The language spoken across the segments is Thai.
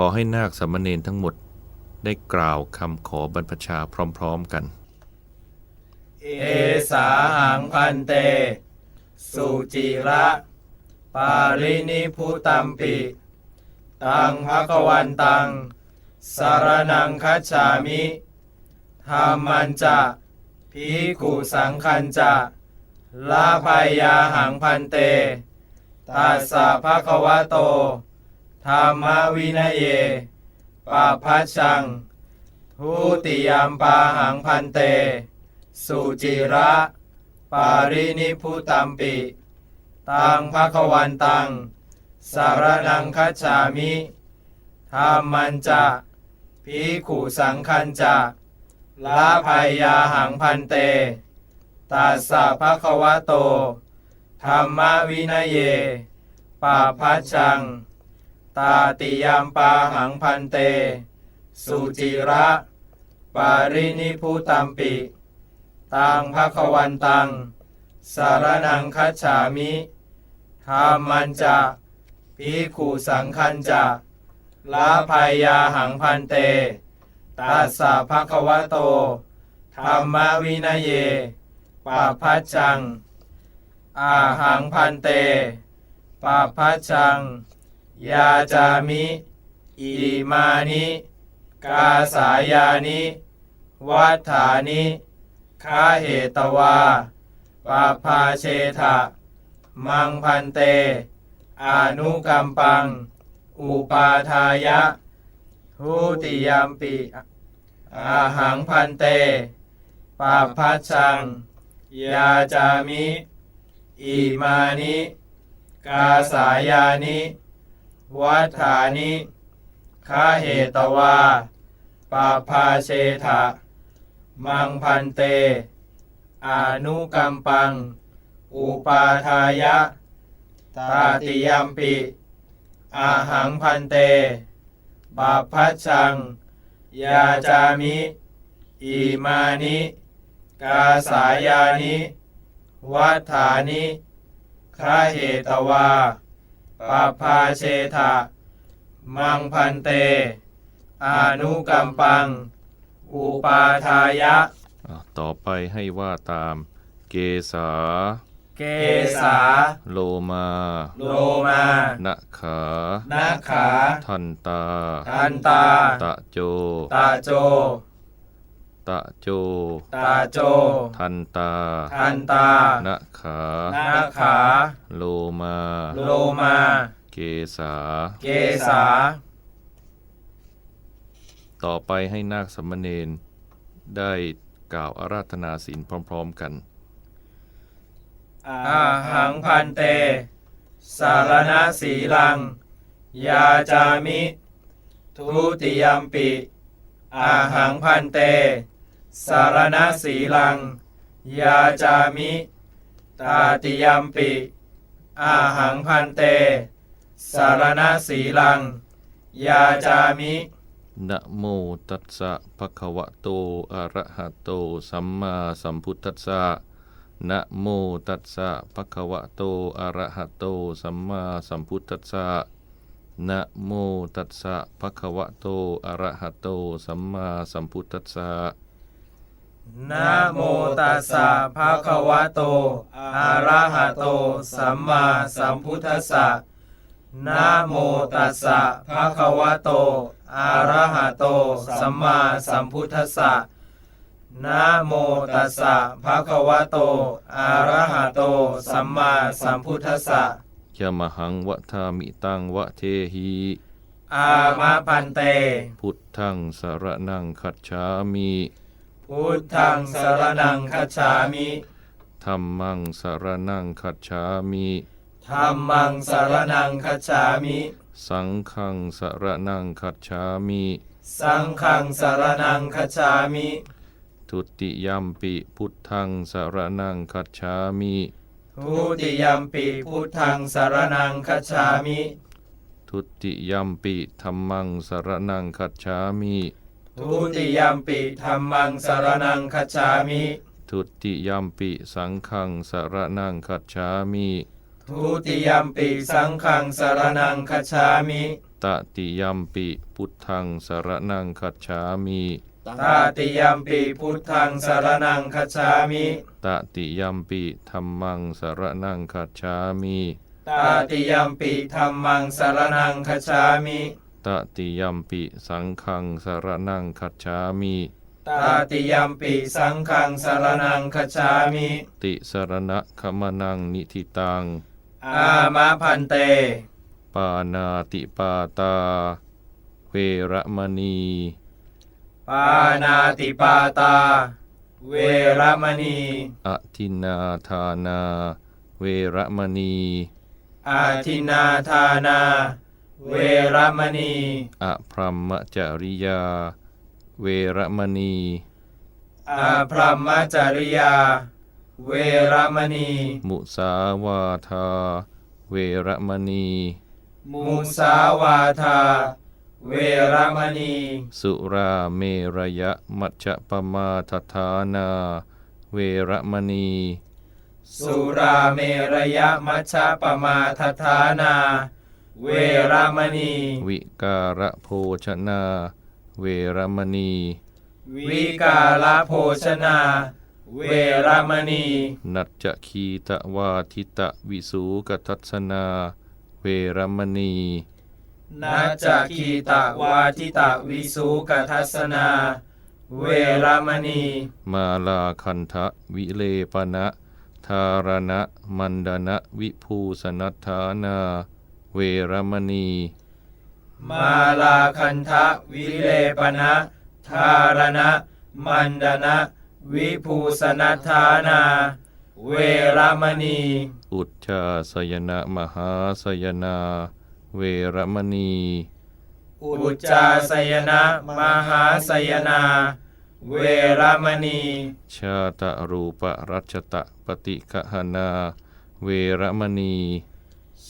ขอให้นาคสามเณรทั้งหมดได้กล่าวคำขอบรรพชาพร้อมๆกัน เอสาหังพันเต สุจิระ ปารินิพุตัมปิ ตังภควันตัง สารนังคัจฉามิธรรมันจะพีกุสังคันจะลาภายาหังพันเต ตัสสะภะคะวะโต ธรรมวินัยเยปาพัชชัง ทุติยามปาหังพันเต สุจิระ ปารินิพุตัมปิตังภควันตัง สารนังคัจฉามิธรรมันจะพีขุสังคันจะลาภายาหังพันเตตัสสะภะคะวะโตธรรมวินัยเยปาพัชัง ตาติยามปาหังพันเต สุจิระ ปารินิพุตัมปิ ตังภควันตัง สารนังคัจฉามิธรรมันจะพิขุสังคันจะลาภายาหังพันเต ตัสสะภะควะโต ธรรมวินัยเยปาพัชชัง อาหังพันเตปาพัชชัง ยาจามิอิมานิกาสายานิวัฏฐานิคาเหตวาปาพาเชทะมังพันเต อนุกัมปัง อุปาทายะทุติยามปิอาหังพันเตปาพัชชัง ยาจามิอิมานิ กาสายานิ วัฏฐานิคาเหตวาปาพาเชทะมังพันเต อนุกัมปัง อุปาทายะ ตาติยัมปิอาหังพันเตบาพัชชัง ยาจามิ อิมานิ กาสายานิ วัฏฐานิคาเหตวา ปาพาเชทะมังพันเตอานุกัมปัง อุปาทายะ อะต่อไปให้ว่าตามเกษาเกษาโลมาโลมานะขานาขา ทันตา ทันตา ตะโจ ตาโจ ตะโจ ตาโจ ทันตาทันตานะขา นาขา โลมา โลมา เกษาเกษา ต่อไปให้นาคสามเณรได้กล่าวอาราธนาศีลพร้อม ๆ กัน อาหังพันเต สารณสีลัง ยาจามิ ทุติยมปิ อาหังพันเต สารณสีลัง ยาจามิ ตาติยมปิ อาหังพันเต สารณสีลัง ยาจามิ นะโมตัสสะภะคะวะโต อะระหะโต สัมมาสัมพุทธัสสะ นะโมตัสสะภะคะวะโต อะระหะโต สัมมาสัมพุทธัสสะ นะโมตัสสะภะคะวะโต อะระหะโต สัมมาสัมพุทธัสสะ นะโมตัสสะภะคะวะโต อะระหะโต สัมมาสัมพุทธัสสะนะโมตัสสะภะคะวะโต อะระหะโต สัมมาสัมพุทธัสสะนะโมตัสสะภะคะวะโต อะระหะโต สัมมาสัมพุทธัสสะยะมหังวะทามิตังวะเทหิอามะพันเต พุทธังสารนังคัจฉามิ พุทธังสรนังคัจฉามิธัมมังสารนังคัจฉามิธัมมังสรนังคัจฉามิ สังฆังสารนังคัจฉามิ สังฆังสรนังคัจฉามิทุติยัมปิพุทธังสารนังคัจฉามิทุติยมปิพุทธังสารนังคัจฉามิ ทุติยัมปิธัมมังสารนังคัจฉามิ ทุติยมปิธรรมังสารนังคัจฉามิทุติยัมปิสังฆังสารนังคัจฉามิ ทุติยมปิสังฆังสารนังคัจฉามิตติยัมปิพุทธังสรณังคัจฉามิตติยัมปิพุทธังสารนังคัจฉามิตติยัมปิธัมมังสรณังคัจฉามิตติยัมปิธัมมังสารนังคัจฉามิ ตติยัมปิสังฆังสรณังคัจฉามิตติยัมปิสังฆังสารนังคัจฉามิ ติสรณะขมนังนิทิตัง อามะพันเต ปานาติปาตา เวระมณี ปานาติปาตา เวรมณี อทินนาทานา เวระมณี อาทินนาทานา เวรมณีอพรหมจริยา เวระมณีอาพรหมจริยา เวรมณี มุสาวาทา เวระมณี มุสาวาทา เวรมณี สุราเมรยะมัจจปมาทฐานา เวระมณี สุราเมรยมัชฌะปมาทฐานา เวรมณี วิการะโภชนา เวระมณี วิกาลโภชนา เวรมณี นัจจคีตวาทิตะวิสูกทัสนา เวระมณีนาจาคีตะวาทิตะวิสุกทัสนา เวรมณี มาลาคันทะวิเลปนะ ทารณะมันดนะวิภูสนัทธานา เวระมณี มาลาคันทะวิเลปนะทารณะ มันดนะ วิภูสนัทธานา เวรมณี อุจจาสยนะมหาสยนา เวระมณี อุจจาสยนะมหาสยนา เวรมณี ชาตะรูปรัชตะปฏิกหนา เวระมณี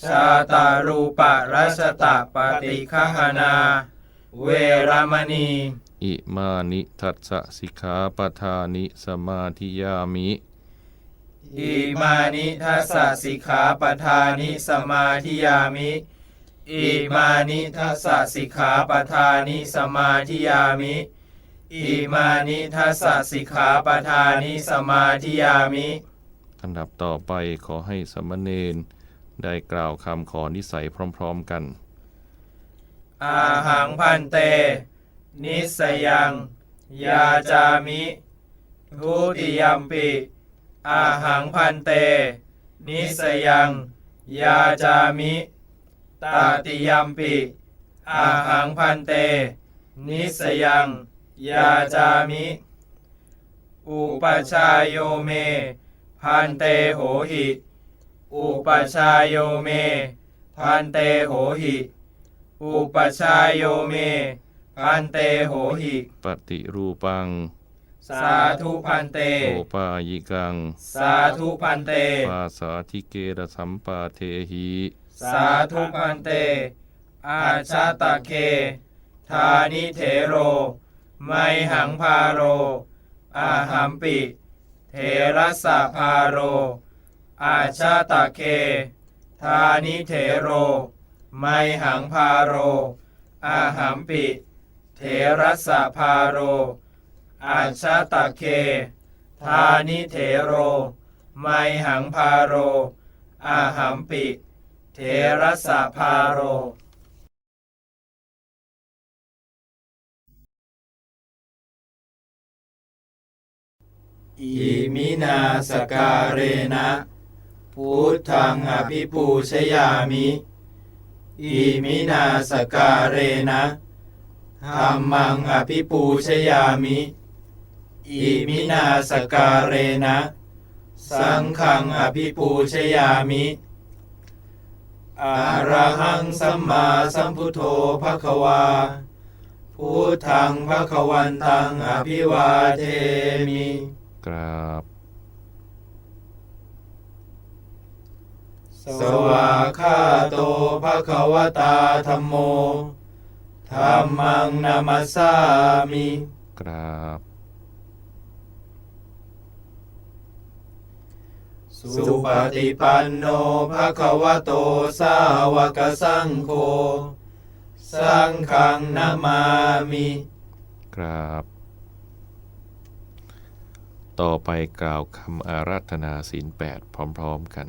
ชาตารูปรัชตะปฏิคหนา เวรมณี อิมานิทัสสะสิกขาปทานิสมาธิยามิอิมานิทัสสะสิกขาปทานิสมาธิยามิอิมานิทัสสะสิกขาปทานิสมาธิยามิอิมานิทัสสะสิกขาปทานิสมาธิยามิ อันดับต่อไปขอให้สมณเณร ได้กล่าวคำขอนิสัยพร้อมๆกัน อาหังพันเต นิสยัง ยาจามิ ทุติยัมปิอาหังพันเต นิสยัง ยาจามิตาติยัมปิอาหังพันเต นิสยัง ยาจามิ อุปชายโยเม พันเตโหหิ อุปชายโยเม พันเตโหหิ อุปชายโยเม พันเตโหหิ ปฏิรูปังสาธุพันเต โอปายิกัง สาธุพันเต ปาสาธิเกรสัมปาเทหิ สาธุพันเต อาชาตะเค ทานิเถโร ไมหังพาโร อาหัมปิ เทระสะพาโร อาชาตะเค ทานิเถโร ไมหังพาโร อาหัมปิ เทระสะพาโร อาชาตะเค ทานิเถโร ไมหังพาโร อาหัมปิ เทระสะพาโรอิมินาสการเรนะ พุทธังอภิปูชยามิอิมินาสการเรนะธัมมังอภิปูชยามิอิมินาสการเรนะ สังฆังอภิปูชยามิอะระหังสัมมาสัมพุทโธภะคะวาพุทธังภะคะวันตังอภิวาเทมิกราบ สวาคาโตภะคะวตาธัมโมธัมมังนามัสสามิกราบสุปฏิปันโนภะคะวะโตสาวกสังโฆสังฆังนามามิครับ ต่อไปกล่าวคำอาราธนาศีลแปดพร้อม ๆ กัน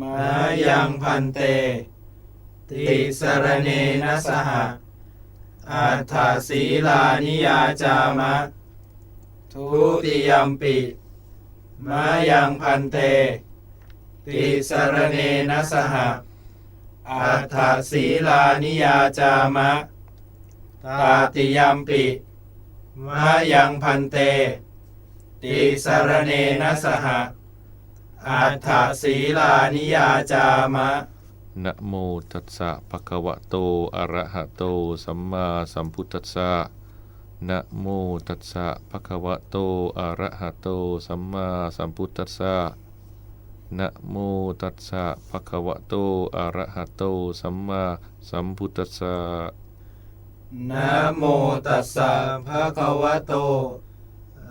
มายังพันเต ติสรเนนะสหะอัฏฐศีลานิยาจามะ ทุติยมปิมายังพันเต ติสรเนนะสหะอัฏฐศีลานิยาจามะตาติยมปิมายังพันเต ติสรเนนะสหะ อัฏฐศีลานิยาจามะ นะโมตัสสะภะคะวะโต อะระหะโต สัมมาสัมพุทธัสสะ นะโมตัสสะภะคะวะโต อะระหะโต สัมมาสัมพุทธัสสะ นะโมตัสสะภะคะวะโต อะระหะโต สัมมาสัมพุทธัสสะ นะโมตัสสะภะคะวะโต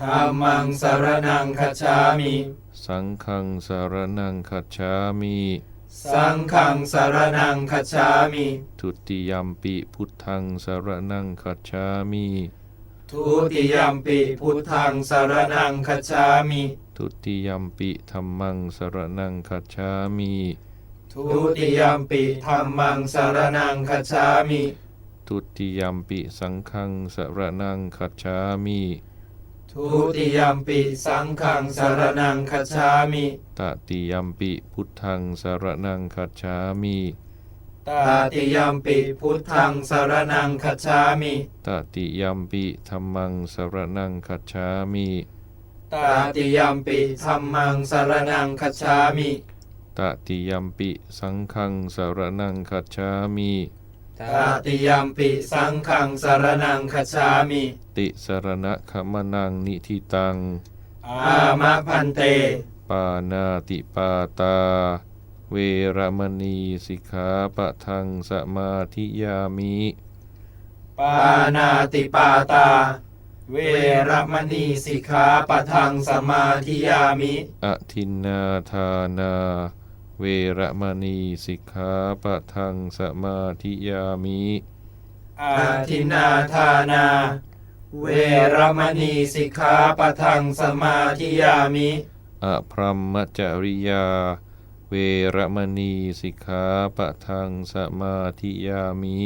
ธัมมังสารนังคัจฉามิสังฆังสารนังคัจฉามิสังฆังสารนังคัจฉามิทุติยัมปิพุทธังสารนังคัจฉามิ ทุติยมปิพุทธังสารนังคัจฉามิทุติยัมปิธัมมังสารนังคัจฉามิทุติยมปิธัมมังสารนังคัจฉามิ ทุติยัมปิสังฆังสารนังคัจฉามิ ทุติยมปิสังฆังสารนังคัจฉามิ ตติยัมปิพุทธังสารนังคัจฉามิตาติยมปิพุทธังสารนังคัจฉามิ ตติยัมปิธัมมังสารนังคัจฉามิตาติยมปิธัมมังสารนังคัจฉามิ ตติยัมปิสังฆังสารนังคัจฉามิ ตาติยมปิสังฆังสารนังคัจฉามิติสรณะขมนังนิทิตัง อามะพันเต ปานาติปาตา เวรมณีสิกขาปะทังสมาธิยามิ ปานาติปาตา เวรมณีสิกขาปะทังสมาธิยามิ อทินนาทานา เวรมณีสิกขาปะทังสมาธิยามิอาทินนาทานา เวรมณีสิกขาปะทังสมาธิยามิอพรหมจริยา เวรมณีสิกขาปะทังสมาธิยามิ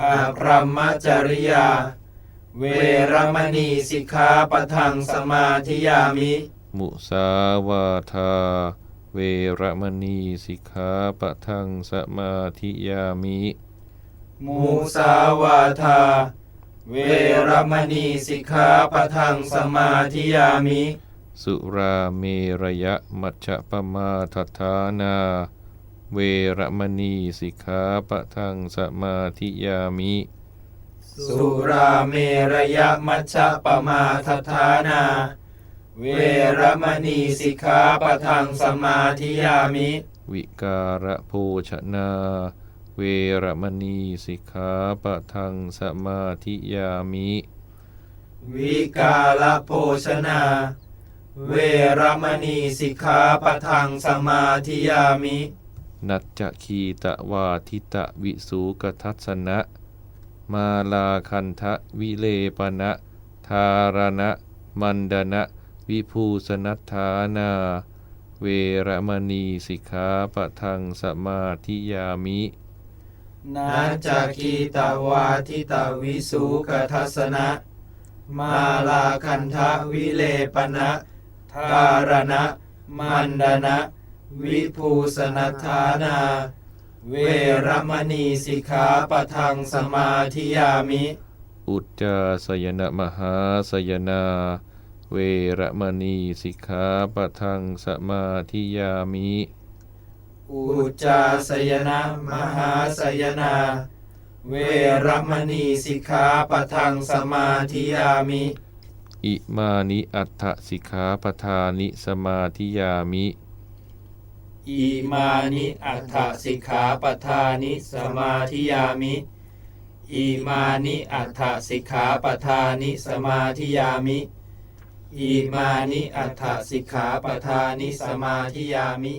อาพรหมจริยา เวรมณีสิกขาปะทังสมาธิยามิ มุสาวาทา เวรมณีสิกขาปะทังสมาธิยามิมูสาวาทา เวรมณีสิกขาปะทังสมาธิยามิ สุราเมรยะมัชฌปมาทฐานา เวรมณีสิกขาปะทังสมาธิยามิ สุราเมรยมัชฌะปมาทฐานา เวรมณีสิกขาปะทังสมาธิยามิ วิการะโภชนา เวรมณีสิกขาปะทังสมาธิยามิ วิกาลโภชนา เวรมณีสิกขาปะทังสมาธิยามิ นัจจคีตะวาทิตะวิสูกทัสสนะ มาลาคันทะวิเลปนะ ทารณะ มันดนะ วิภูสนัทธานา เวรมณีสิกขาปะทังสมาธิยามินาจาคีตาวาทิตาวิสุกทัสนะ มาลาคันทะวิเลปนะทารณะ มันดนะ วิภูสนัทธานา เวรมณีสิกขาปะทังสมาธิยามิ อุจจาสยนะมหาสยนา เวรมณีสิกขาปะทังสมาธิยามิออุจจาสยนะมหาสยนา เวรมณีสิกขาปะทังสมาธิยามิ อิมานิอัตถสิกขาปทานิสมาธิยามิอิมานิอัฏฐสิกขาปทานิสมาธิยามิอิมานิอัฏฐสิกขาปทานิสมาธิยามิ อิมานิอัฏฐสิกขาปทานิสมาธิยามิ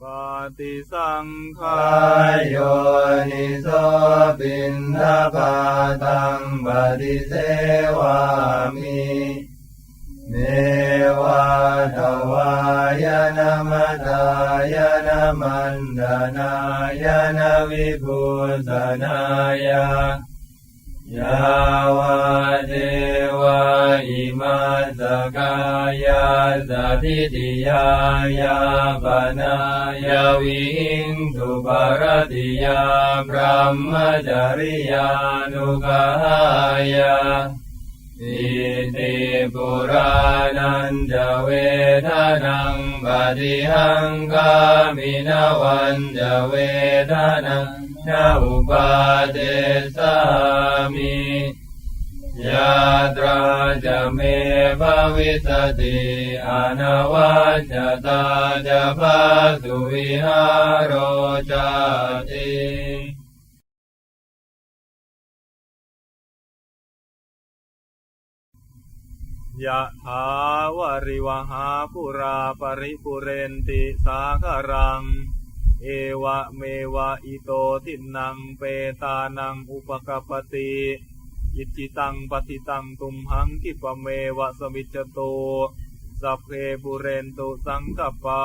ปฏิสังขายโยนิโสปินทปาตังปฏิเสวามิเนวาทวายนามตายา มันดานายนาวิภูสนายายาวาเทวาอิมาสกายาสัพิติยายาปนายาวิงสุปารติยาพระมจริยานุกายา อิติปุรานันจเวทานังปฏิหังกามินาวันจเวทานังนาอุปาเทสามิยาตราจะเมภวิสติอนาวัจตาจะพาสุวิหารโรจาติ ยะถาวาริวหาปุราปริปุเรนติสาคารัง เอวะเมวะอิโตทินังเปตานังอุปกปปติอิจิตังปฏิตังตุมหังกิปะเมวะสมิจโตสัพเพปุเรนตุสังกปปา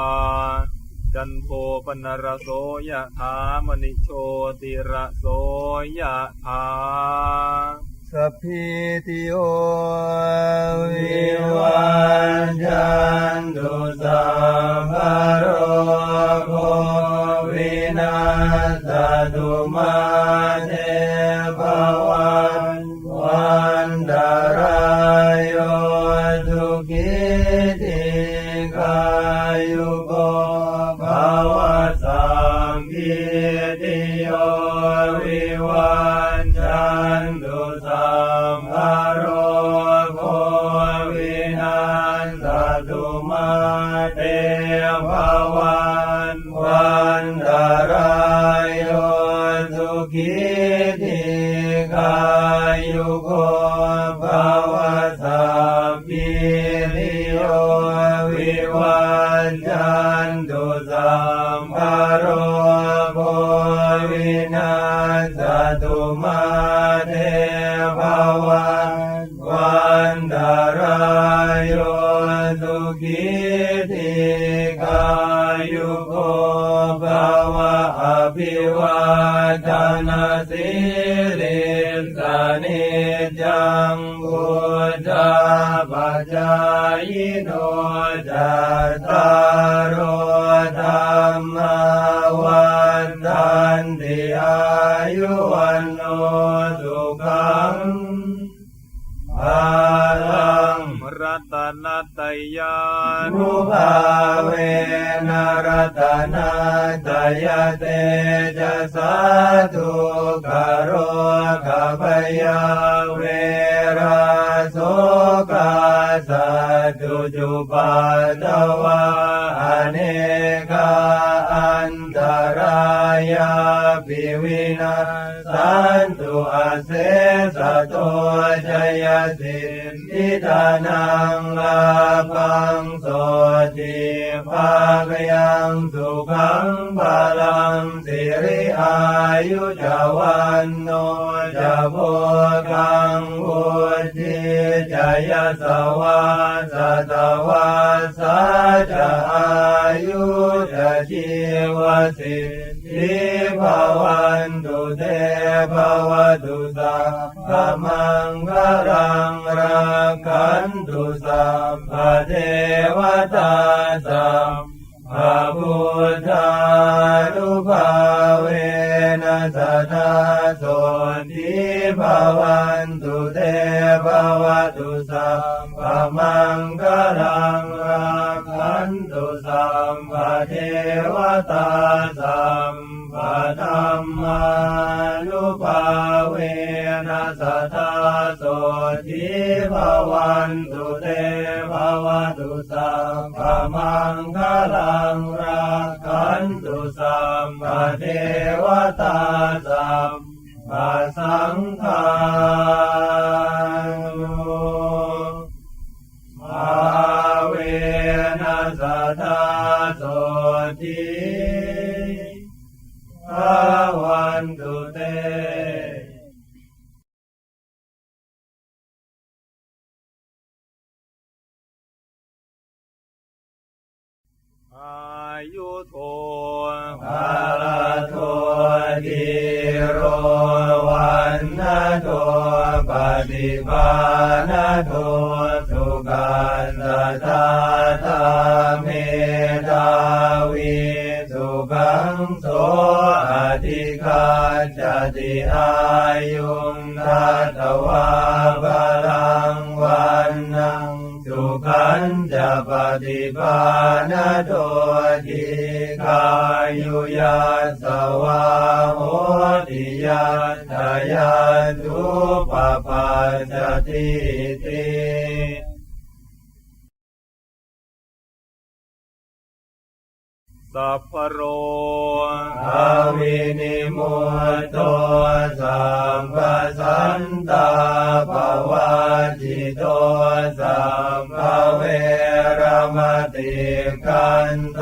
จันโทปนรโสยะถามณิโชติระโสยะถา สัพพิติโอวิวันจันตุสัพพะโรโควินาศตุมาเทภวั ภิวาทนาสิลิสานิจังบุตาปัจจายโนจัตตารโอธรรมาวันทันติอายุวันโนสุขังภาลังรัตนัต ยานุภาเวนรตนาตยเตจะสาธุกโรกพยาเวราโสกาสัตุจุปัตวาอเนกาอันตรายาปิวินาสันตุอาเสสะโตจยสิทธิทานังลาพังโสติภาคยังสุขังพลังสิริอายุจาวันโนจะโพกังวุติจยสวาสตวาสาจะอายุจะชีวสิ ทธิภวันตุเตภวตุสัพพมังคลังรักขันตุสัพพเทวตาสัมภพุทธานุภาเวนัสตาโสทิภวันตุเตภวตุสัพ มังคลังรักันตุสัมปเทวตาสัมปธรรมานุภาเวนัสทธาโสทิภวันตุเตภวตุสัมปมังคลังรักันตุสัมปเทวตาสัมปสังฆา ฏิภาณโตสุกันตตาตาเมตาวิสุขังโสอธิกาจติอายุงทัตวาบาลังวันนัง ขันจะปฏิภาณโดทิกายุยาสวาโหติยาทายาทุปปาจติติ สัพพโรอาวินิโมโตสัมปสันตาภวาจิโตสัมภเวรมติกันโต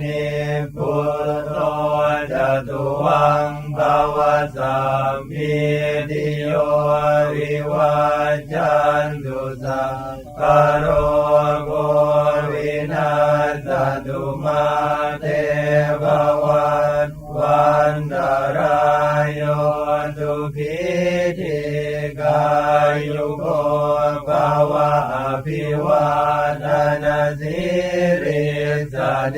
นิพุตโตจตุวังภวสัมพิติโยวิวัจจันตุสัพพโร กายุโกภวะอภิวาทนาสิริสเน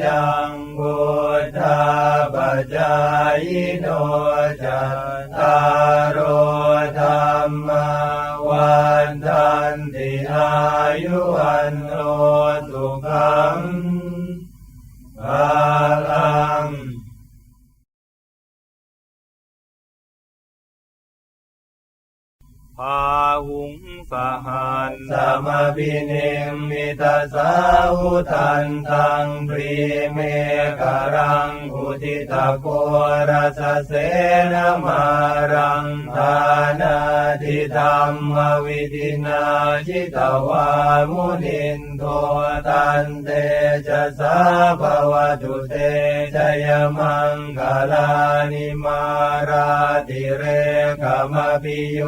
จังบุทธาปัจจายโนจัตตารโอธรรมวันทันติอายุวันโนสุขังาหุงสหันสมพินิมิตาสาหุทันตังปรีเมกรังอุทิตาโกรัสเสนมารังทานาทิธรรมวิธินาจิตวามุนินโทตันเตจะสาภวตุเตชยมังคลานิมาราติเรกมปิโย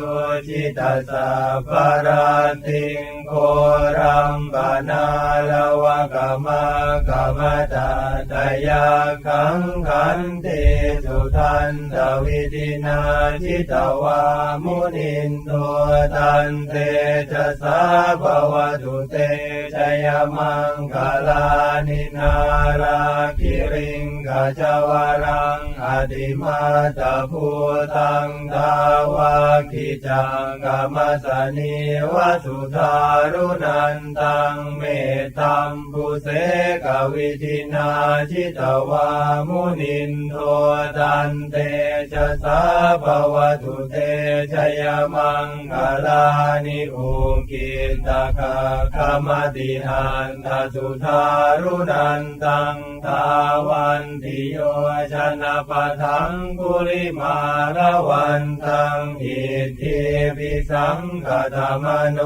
จิตาสาปราติงโครัมปนาลวะกมากมตาตยาขังขันเตสุทันตวิธินาจิตวามุนินโทตันเตจะสาภวตุเตชยมังคลานินาราคิริงกาจวรัง อติมาตาภูตังทาวาคิจังกามสนีวสุธารุนันตังเมตตัมปุเสกวิธินาจิตวามุนินโทตันเตจะสาภวตุเตชยมังคลานิอุกิตกะขมติหันทสุธารุนันตังทาวันติโยชนะปะทังกุลิมาละวันตังอิทิปิสังกตมโน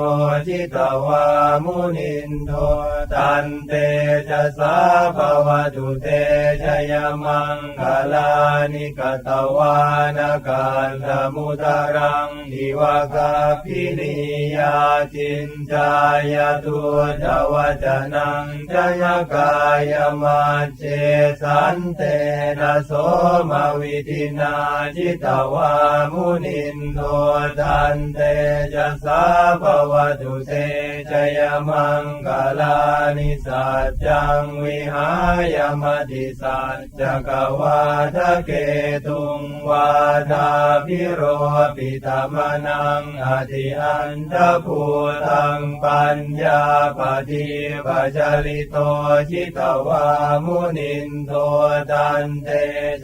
จิตวามุนินโทตันเตจะสาภวตุเตชยมังคลานิกตวานกันธมุตรังนิวกาพินิยาจินจายตุจวจนังจยกายมาเจสันเตนะโสมาวิธินาจิตวามุนินโทตันเตจะสาภวตุเตชยมังคลานิสัจจังวิหายมติสัจจกวาทะเกตุงวาทาพิโรปิตมนังอธิอันทภูตังปัญญาปฏิปัจจริโตจิตวามุนินโทตันเต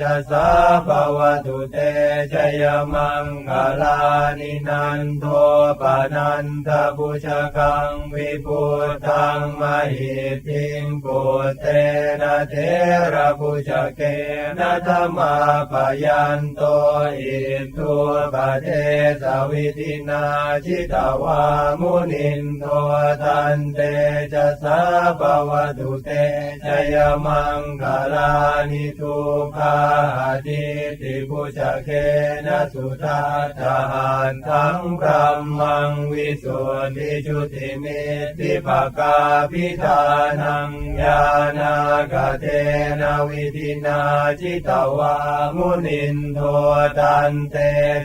จะสาภวตุเตชยมังคลานินันโทปนันทบุชกังวิปุตังมหิติงปุเตนะเทระบุชเกนะธรรมาปยันโตอิทุปเทสวิตินาจิตวามุนินโทตันเตจะสาภวตุเตชยมังคลานิทุภาติติบุชเกนะสุทัตถานทั้งพระมังวิสุทธิจุติมิติปกาพิธานังญาณากเทนะวิธินาจิตวามุนินโทตันเต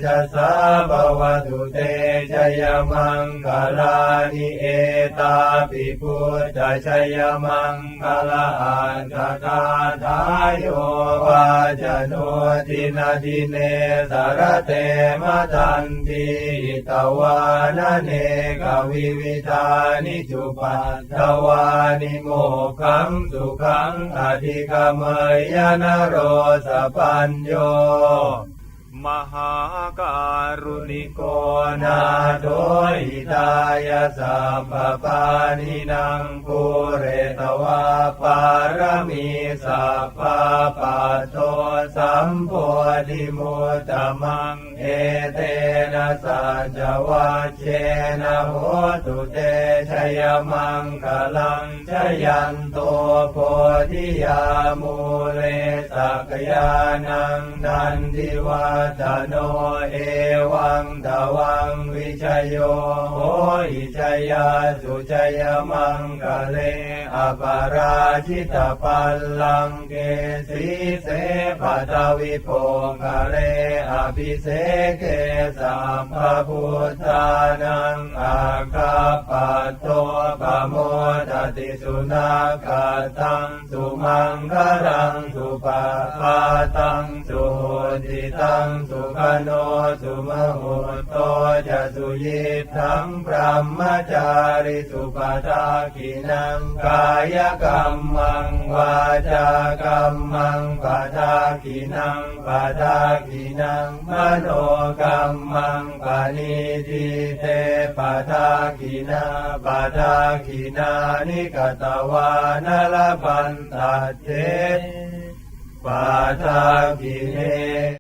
จะสาภวตุเตชยมังคลานิเอตาปิพุทธชยมังคลาอันตกาทายโยวาจโนตินาทิเนสารเตมตันติตวานเนกวิวิธานิจุปัตตวานิโมขังสุขังอธิกมยนโรสปัญโย มหาการุณิโกนาโทหิตายสัพพปานินางปุเรตวาปารมีสัพพะปัตโตสัมโพธิมุตมังเอเตนะสัจวัชเชนะโหตุเตชยมังคลังชยันโตโพธิยามูเลสักยานังนันทิวัฒโนเอวังตวังวิชยโยโหอิชยาสุชยมังกะเลอปาราชิตปัลลังเกสีเสปตวิโภกะเลอภิเสเกสัมภพุทธานังอาคาปัตโตปโมทติสุนาคาตังสุมังคลังสุปปาตังสุโหติตังสุขโนสุมโหโตจะสุยิทังพระมจาริสุปทากินังกายกรรมังวาจากรรมังปทากินังปทากินังมโนกรรมังปณิทิเตปทากินาปทากินานิกตวานลปันตเทปทากิเน